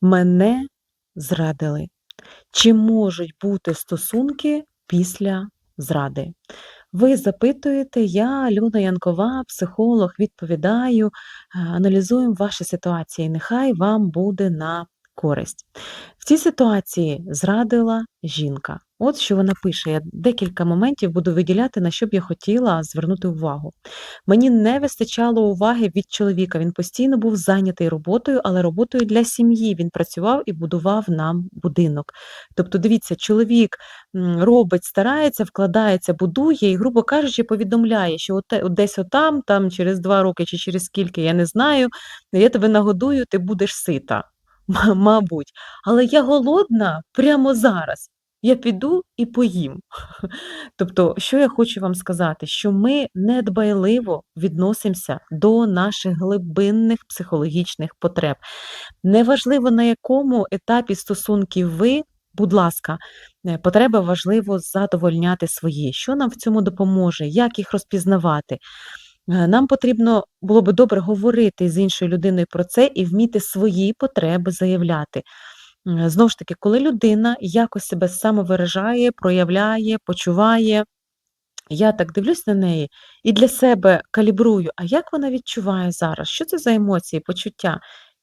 Мене зрадили. Чи можуть бути стосунки після зради? Ви запитуєте, я Люна Янкова, психолог, відповідаю, е, аналізуємо ваші ситуації. Нехай вам буде на користь. В цій ситуації зрадила жінка. От що вона пише. Я декілька моментів буду виділяти, на що б я хотіла звернути увагу. Мені не вистачало уваги від чоловіка. Він постійно був зайнятий роботою, але роботою для сім'ї. Він працював і будував нам будинок. Тобто, дивіться, чоловік робить, старається, вкладається, будує і, грубо кажучи, повідомляє, що от, десь отам, там через два роки чи через скільки, я не знаю, я тебе нагодую, ти будеш сита. Мабуть. Але я голодна прямо зараз. Я піду і поїм. Тобто, що я хочу вам сказати, що ми недбайливо відносимося до наших глибинних психологічних потреб. Неважливо, на якому етапі стосунків ви, будь ласка, е, потреби важливо задовольняти свої. Що нам в цьому допоможе? Як їх розпізнавати? Е, Нам потрібно було би добре говорити з іншою людиною про це і вміти свої потреби заявляти. М, Знову ж таки, коли людина якось себе самовиражає, проявляє, почуває, я так дивлюсь на неї і для себе калібрую, а як вона відчуває зараз? Що це за емоції, почуття?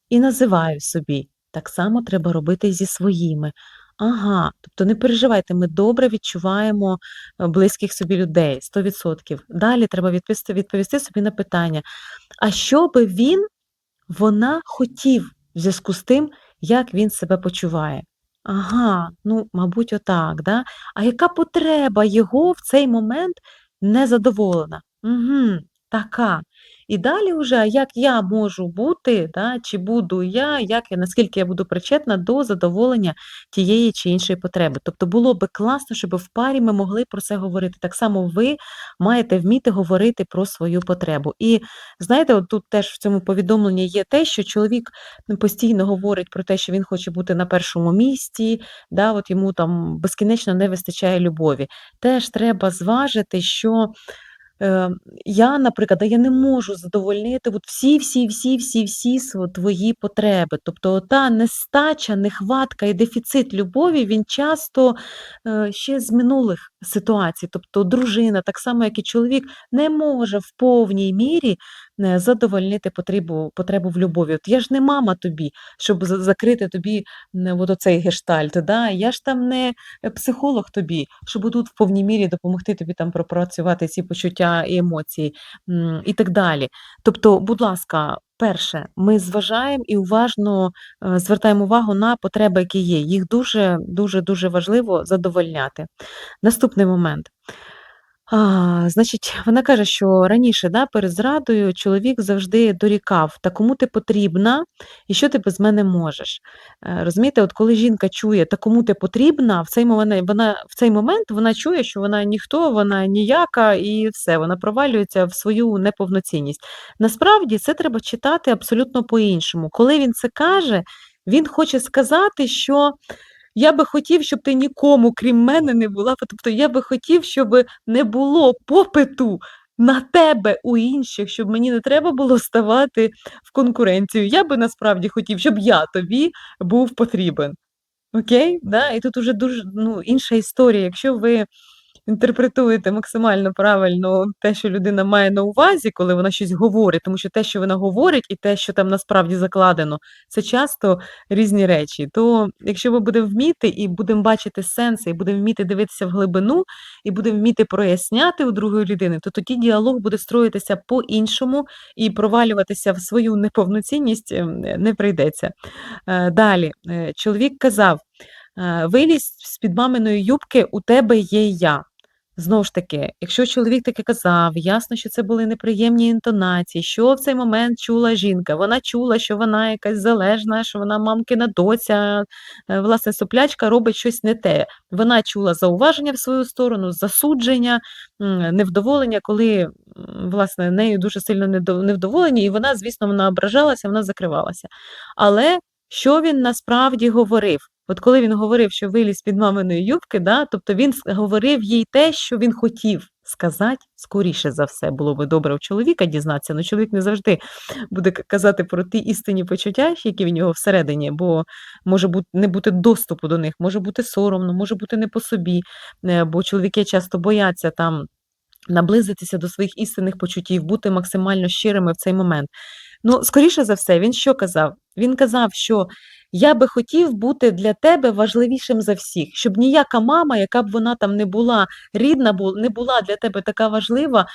І називаю собі. Так само треба робити зі своїми. Ага, тобто не переживайте, ми добре відчуваємо е, близьких собі людей 100%. Далі треба відповісти, відповісти собі на питання: а що би він вона хотів в зв'язку з тим, як він себе почуває. Ага, ну, мабуть, отак, да? А яка потреба його в цей момент не задоволена? Угу, така. І далі вже, як я можу бути, да, чи буду я, як я, наскільки я буду причетна до задоволення тієї чи іншої потреби. Тобто було би класно, щоб в парі ми могли про це говорити. Так само ви маєте вміти говорити про свою потребу. І Знаєте, от тут теж в цьому повідомленні є те, що чоловік ну, постійно говорить про те, що він хоче бути на першому місці, да, от йому там безкінечно не вистачає любові. Теж треба зважити, що Е, я, наприклад, я не можу задовольнити от всі, всі, всі, всі, всі сво- твої потреби. Тобто та нестача, нехватка і дефіцит любові він часто е, ще з минулих ситуацій. Тобто дружина, так само як і чоловік, не може в повній мірі задовольнити потребу, потребу в любові. От я ж не мама тобі, щоб за- закрити тобі е, от оцей гештальт. Да? Я ж там не е, психолог тобі, щоб тут в повній мірі допомогти тобі там пропрацювати ці почуття і емоції і так далі. Тобто, будь ласка, перше, ми зважаємо і уважно е, звертаємо увагу на потреби, які є. Їх дуже дуже дуже важливо задовольняти. Наступний момент. А, значить, вона каже, що раніше, да, перед зрадою чоловік завжди дорікав: "Та кому ти потрібна і що ти без мене можеш?" Е, розумієте, от коли жінка чує: "Та кому ти потрібна", в цей момент вона в цей момент вона чує, що вона ніхто, вона ніяка і все, вона провалюється в свою неповноцінність. Насправді це треба читати абсолютно по-іншому. Коли він це каже, він хоче сказати, що я би хотів, щоб ти нікому, крім мене, не була. Тобто я би хотів, щоб не було попиту на тебе у інших, щоб мені не треба було ставати в конкуренцію. Я би насправді хотів, щоб я тобі був потрібен. Окей? Да? І тут уже дуже ну, інша історія. Якщо ви інтерпретуєте максимально правильно те, що людина має на увазі, коли вона щось говорить, тому що те, що вона говорить, і те, що там насправді закладено, це часто різні речі. То якщо ми будемо вміти і будемо бачити сенси, і будемо вміти дивитися в глибину, і будемо вміти проясняти у другої людини, то тоді діалог буде строїтися по-іншому і провалюватися в свою неповноцінність ем, не прийдеться. Е, Далі, е, чоловік казав: е, вилізь з-під маминої юбки, у тебе є я. Знову ж таки, якщо чоловік таке казав, ясно, що це були неприємні інтонації. Що в цей момент чула жінка? Вона чула, що вона якась залежна, що вона мамкина доця, е, власне, соплячка робить щось не те. Вона чула зауваження в свою сторону, засудження, невдоволення, коли власне нею дуже сильно невдоволені, і вона, звісно, вона ображалася, вона закривалася. Але що він насправді говорив? От коли він говорив, що виліз з-під маминої юбки, да, тобто він говорив їй те, що він хотів сказати, скоріше за все, було би добре у чоловіка дізнатися, але чоловік не завжди буде казати про ті істинні почуття, які в нього всередині, бо може бути не бути доступу до них, може бути соромно, може бути не по собі, е, бо чоловіки часто бояться там наблизитися до своїх істинних почуттів, бути максимально щирими в цей момент. Ну, скоріше за все, він що казав? Він казав, що я би хотів бути для тебе важливішим за всіх, щоб ніяка мама, яка б вона там не була рідна, не була для тебе така важлива,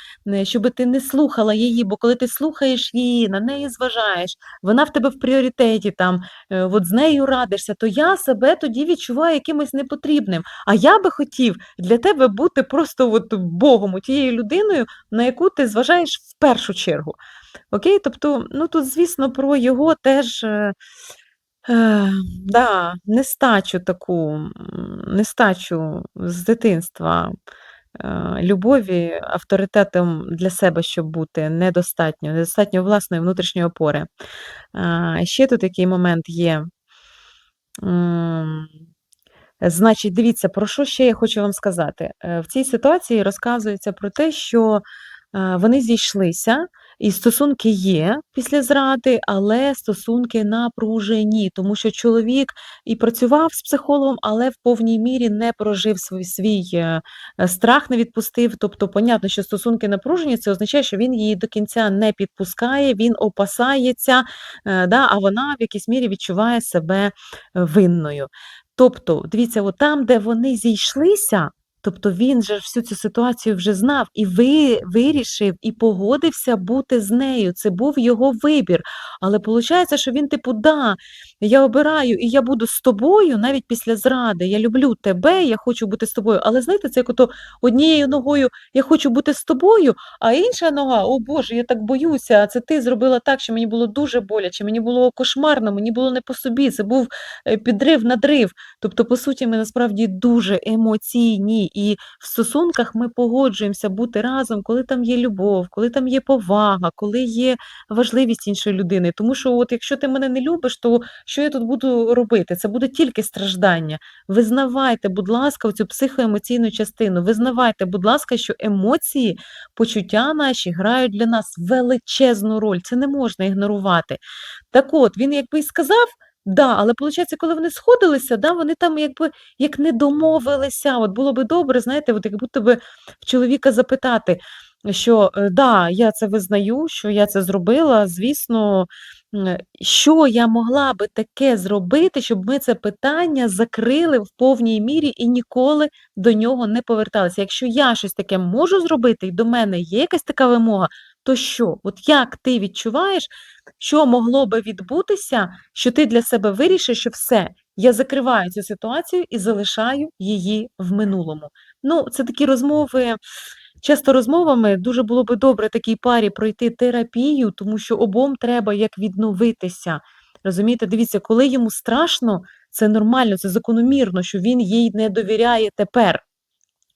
щоб ти не слухала її, бо коли ти слухаєш її, на неї зважаєш, вона в тебе в пріоритеті, там, е, от з нею радишся, то я себе тоді відчуваю якимось непотрібним. А я би хотів для тебе бути просто от Богом, тією людиною, на яку ти зважаєш в першу чергу. Окей, тобто, ну тут, звісно, про його теж е, да, нестачу таку, нестачу з дитинства е, любові, авторитетом для себе, щоб бути, недостатньо, недостатньо власної внутрішньої опори. Е, ще тут такий момент є. Значить, дивіться, про що ще я хочу вам сказати. В цій ситуації розказується про те, що вони зійшлися. І стосунки є після зради, але стосунки напружені, тому що чоловік і працював з психологом, але в повній мірі не прожив свій свій е, страх, не відпустив. Тобто, понятно, що стосунки напружені, це означає, що він її до кінця не підпускає, він опасається, е, да, а вона в якійсь мірі відчуває себе винною. Тобто, дивіться, от там, де вони зійшлися. Тобто він же всю цю ситуацію вже знав і ви вирішив і погодився бути з нею. Це був його вибір. Але виходить, що він, типу, да, я обираю і я буду з тобою навіть після зради. Я люблю тебе, я хочу бути з тобою. Але знаєте, це як ото однією ногою я хочу бути з тобою, а інша нога, о Боже, я так боюся. А це ти зробила так, що мені було дуже боляче, мені було кошмарно, мені було не по собі. Це був е, підрив, надрив. Тобто, по суті, ми насправді дуже емоційні. І в стосунках ми погоджуємося бути разом, коли там є любов, коли там є повага, коли є важливість іншої людини. Тому що, от якщо ти мене не любиш, то що я тут буду робити? Це буде тільки страждання. Визнавайте, будь ласка, цю психоемоційну частину. Визнавайте, будь ласка, що емоції, почуття наші грають для нас величезну роль. Це не можна ігнорувати. Так от, він якби сказав. Да, але виходить, коли вони сходилися, да, вони там якби як не домовилися. От було би добре, знаєте, от як будто би в чоловіка запитати, що е, да, я це визнаю, що я це зробила. Звісно, що я могла би таке зробити, щоб ми це питання закрили в повній мірі і ніколи до нього не поверталися. Якщо я щось таке можу зробити, і до мене є якась така вимога, то що? От як ти відчуваєш, що могло би відбутися, що ти для себе вирішиш, що все, я закриваю цю ситуацію і залишаю її в минулому. Ну, це такі розмови. Часто розмовами дуже було би добре такій парі пройти терапію, тому що обом треба як відновитися. Розумієте, дивіться, коли йому страшно, це нормально, це закономірно, що він їй не довіряє тепер.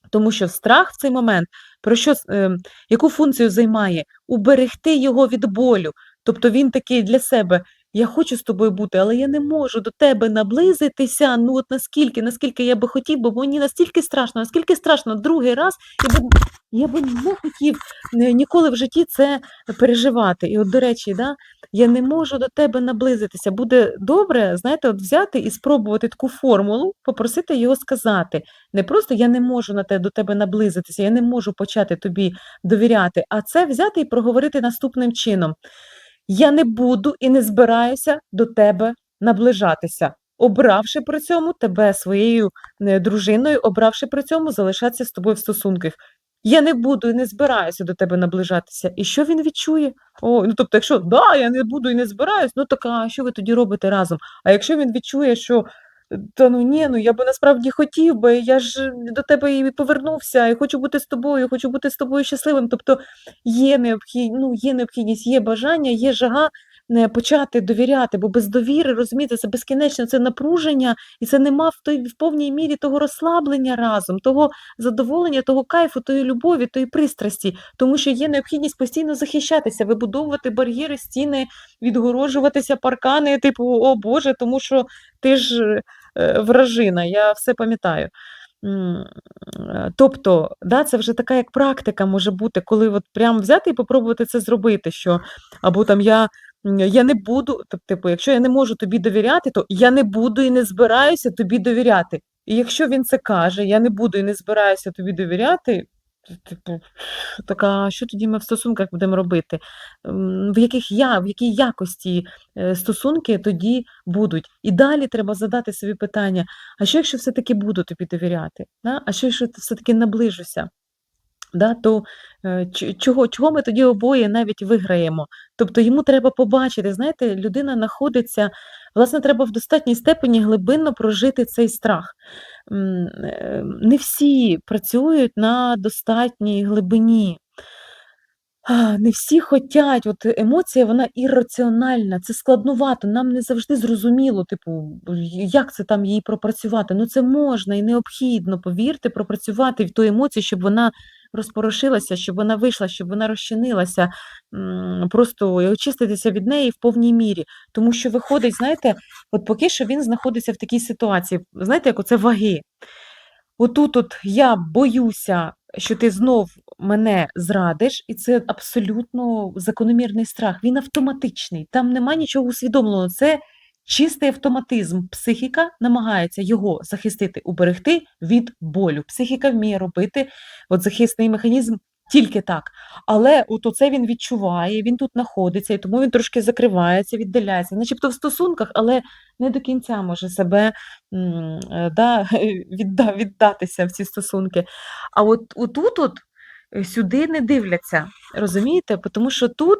Тому що страх в цей момент про що е, яку функцію займає? Уберегти його від болю. Тобто він такий для себе я хочу з тобою бути, але я не можу до тебе наблизитися. Ну от наскільки, наскільки я би хотів, бо мені настільки страшно, наскільки страшно другий раз, я би я би не хотів е, ніколи в житті це переживати. І от, до речі, да, я не можу до тебе наблизитися. Буде добре, знаєте, от взяти і спробувати таку формулу, попросити його сказати. Не просто я не можу на те до тебе наблизитися, я не можу почати тобі довіряти, а це взяти і проговорити наступним чином. Я не буду і не збираюся до тебе наближатися, обравши при цьому тебе своєю е, дружиною, обравши при цьому залишатися з тобою в стосунках. Я не буду і не збираюся до тебе наближатися. І що він відчує? О, ну тобто, якщо да, я не буду і не збираюсь, ну так а що ви тоді робите разом? А якщо він відчує, що та ну ні, ну я би насправді хотів би, я ж до тебе і повернувся, і хочу бути з тобою, хочу бути з тобою щасливим. Тобто є необхід, ну, є необхідність, є бажання, є жага почати довіряти, бо без довіри, розумієте, це безкінечно, це напруження, і це нема в той в повній мірі того розслаблення разом, того задоволення, того кайфу, тої любові, тої пристрасті, тому що є необхідність постійно захищатися, вибудовувати бар'єри, стіни, відгороджуватися, паркани, типу, о Боже, тому що ти ж е, вражина, я все пам'ятаю. Е, тобто, да, це вже така як практика може бути, коли от прям взяти і попробувати це зробити, що або там я я не буду, тип типу, якщо я не можу тобі довіряти, то я не буду і не збираюся тобі довіряти. І якщо він це каже: "Я не буду і не збираюся тобі довіряти", типу, так а що тоді ми в стосунках будемо робити? В яких я в якій якості, е, стосунки тоді будуть? І далі треба задати собі питання: а що, якщо все-таки буду тобі довіряти? А що, якщо все-таки наближуся? Да, то е, чого, чого ми тоді обоє навіть виграємо? Тобто йому треба побачити, знаєте, людина знаходиться, власне, треба в достатній степені глибинно прожити цей страх. Е, Не всі працюють на достатній глибині. Не всі хотять, от емоція, вона ірраціональна, це складнувато, нам не завжди зрозуміло, типу, як це там її пропрацювати. Ну це можна і необхідно, повірте, пропрацювати в ту емоцію, щоб вона розпорошилася, щоб вона вийшла, щоб вона розчинилася, просто і очиститися від неї в повній мірі. Тому що виходить, знаєте, от поки що він знаходиться в такій ситуації, знаєте, як оце ваги. Отут от я боюся, що ти знов мене зрадиш, і це абсолютно закономірний страх. Він автоматичний, там нема нічого усвідомленого. Це чистий автоматизм. Психіка намагається його захистити, уберегти від болю. Психіка вміє робити от захисний механізм тільки так. Але от оце він відчуває, він тут знаходиться, і тому він трошки закривається, віддаляється, начебто в стосунках, але не до кінця може себе е, да, відда, віддатися в ці стосунки. А от отут от е, сюди не дивляться, розумієте? Тому що тут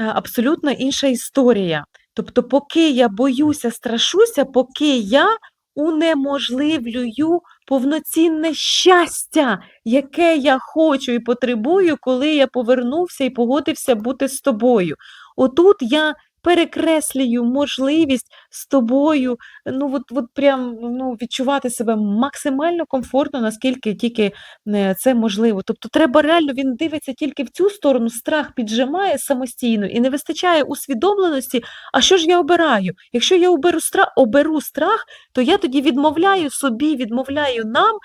е, абсолютно інша історія. Тобто, поки я боюся, страшуся, поки я унеможливлюю повноцінне щастя, яке я хочу і потребую, коли я повернувся і погодився бути з тобою. Отут я перекреслюю можливість з тобою ну, от, от прям ну, відчувати себе максимально комфортно, наскільки тільки е, це можливо. Тобто, треба реально він дивиться тільки в цю сторону, страх піджимає самостійно і не вистачає усвідомленості. А що ж я обираю? Якщо я оберу страх, оберу страх, то я тоді відмовляю собі, відмовляю нам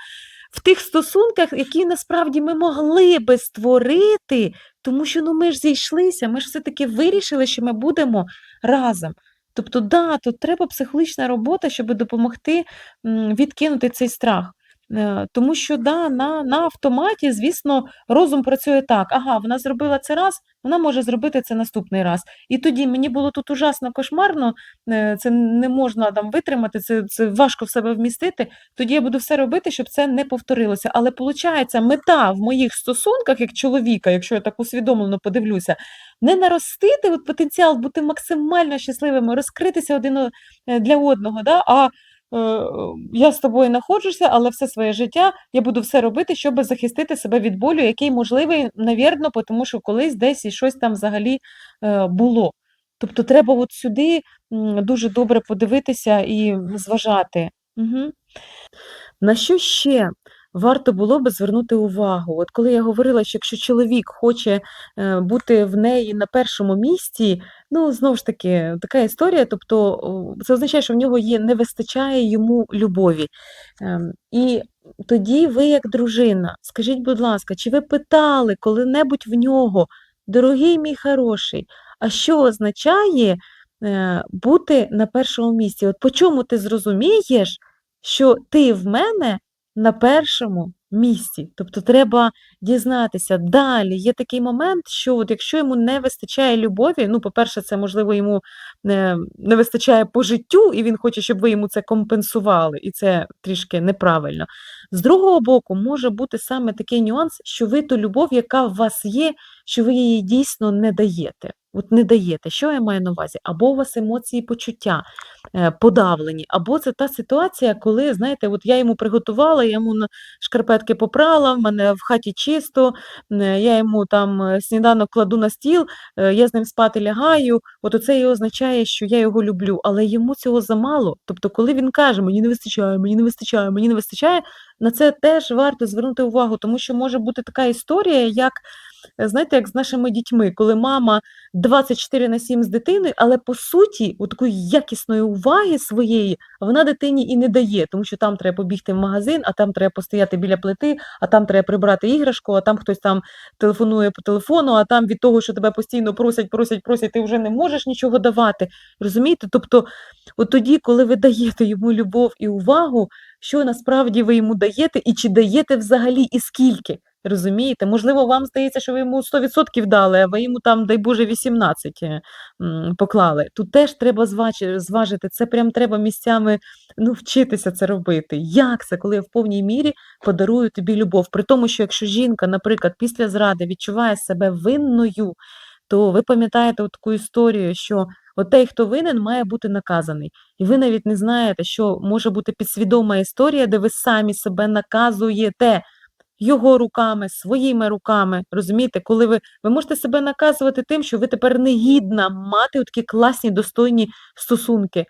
в тих стосунках, які насправді ми могли би створити, тому що ну ми ж зійшлися, ми ж все-таки вирішили, що ми будемо разом. Тобто, да, тут треба психологічна робота, щоб допомогти відкинути цей страх. Е, Тому що да, на, на автоматі, звісно, розум працює так. Ага, вона зробила це раз, вона може зробити це наступний раз. І тоді мені було тут ужасно кошмарно, е, це не можна там витримати, це, це важко в себе вмістити. Тоді я буду все робити, щоб це не повторилося. Але виходить, мета в моїх стосунках, як чоловіка, якщо я так усвідомлено подивлюся, не наростити от потенціал, бути максимально щасливими, розкритися один е, для одного. Да? А я з тобою знаходжуся, але все своє життя я буду все робити, щоб захистити себе від болю, який можливий, навірно, тому що колись десь і щось там взагалі е, було. Тобто треба от сюди дуже добре подивитися і зважати. Угу. На що ще варто було би звернути увагу? От коли я говорила, що якщо чоловік хоче е, бути в неї на першому місці, ну знову ж таки, така історія, тобто це означає, що в нього є, не вистачає йому любові. Ем, І тоді ви, як дружина, скажіть, будь ласка, чи ви питали коли-небудь в нього, дорогий мій хороший, а що означає е, бути на першому місці? От по чому ти зрозумієш? що ти в мене на першому місці. Тобто треба дізнатися. Далі є такий момент, що от якщо йому не вистачає любові, ну, по-перше, це, можливо, йому не, не вистачає по життю, і він хоче, щоб ви йому це компенсували, і це трішки неправильно. З другого боку, може бути саме такий нюанс, що ви ту любов, яка в вас є, що ви її дійсно не даєте. От не даєте, що я маю на увазі? Або у вас емоції почуття е, подавлені, або це та ситуація, коли, знаєте, от я йому приготувала, я йому шкарпетки попрала, в мене в хаті чисто, е, я йому там е, сніданок кладу на стіл, я з ним спати лягаю. От оце і означає, що я його люблю, але йому цього замало. Тобто, коли він каже, мені не вистачає, мені не вистачає, мені не вистачає, на це теж варто звернути увагу, тому що може бути така історія, як знаєте, як з нашими дітьми, коли мама 24/7 з дитиною, але по суті, от такої якісної уваги своєї вона дитині і не дає, тому що там треба побігти в магазин, а там треба постояти біля плити, а там треба прибрати іграшку, а там хтось там телефонує по телефону, а там від того, що тебе постійно просять, просять, просять, ти вже не можеш нічого давати. Розумієте? Тобто, от тоді, коли ви даєте йому любов і увагу, що насправді ви йому даєте і чи даєте взагалі, і скільки, розумієте? Можливо, вам здається, що ви йому 100 % дали, а ви йому там, дай Боже, 18, е, поклали. Тут теж треба зважити, це прям треба місцями, ну, вчитися це робити. Як це, коли я в повній мірі подарую тобі любов? При тому, що якщо жінка, наприклад, після зради відчуває себе винною, то ви пам'ятаєте таку історію, що той, хто винен, має бути наказаний. І ви навіть не знаєте, що може бути підсвідома історія, де ви самі себе наказуєте його руками, своїми руками. Розумієте? Коли ви ви можете себе наказувати тим, що ви тепер не гідна мати отакі класні, достойні стосунки.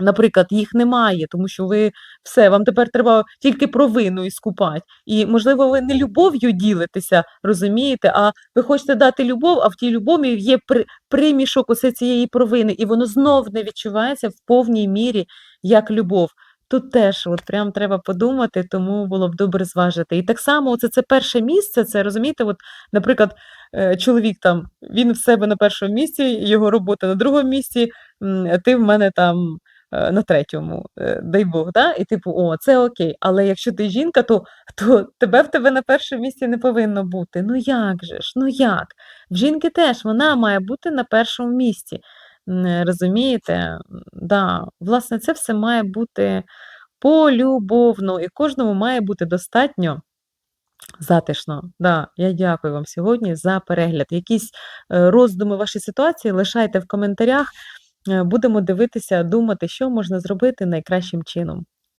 Наприклад, їх немає, тому що ви все, вам тепер треба тільки провину іскупать. І, можливо, ви не любов'ю ділитеся, розумієте, а ви хочете дати любов, а в тій любові є при примішок оце цієї провини, і воно знов не відчувається в повній мірі як любов. Тут теж от прям треба подумати, тому було б добре зважити. І так само оце це перше місце, це розумієте, от, наприклад, е, чоловік там, він в себе на першому місці, його робота на другому місці, ти в мене там, е, на третьому, е, дай Бог, да? І типу, о, це окей. Але якщо ти жінка, то то тебе в тебе на першому місці не повинно бути. Ну як же ж, ну як? В жінки теж вона має бути на першому місці. Розумієте? Да, власне, це все має бути полюбовно, і кожному має бути достатньо затишно. Да, я дякую вам сьогодні за перегляд. Якісь, е, роздуми, вашої ситуації лишайте в коментарях. Е, будемо дивитися, думати, що можна зробити найкращим чином.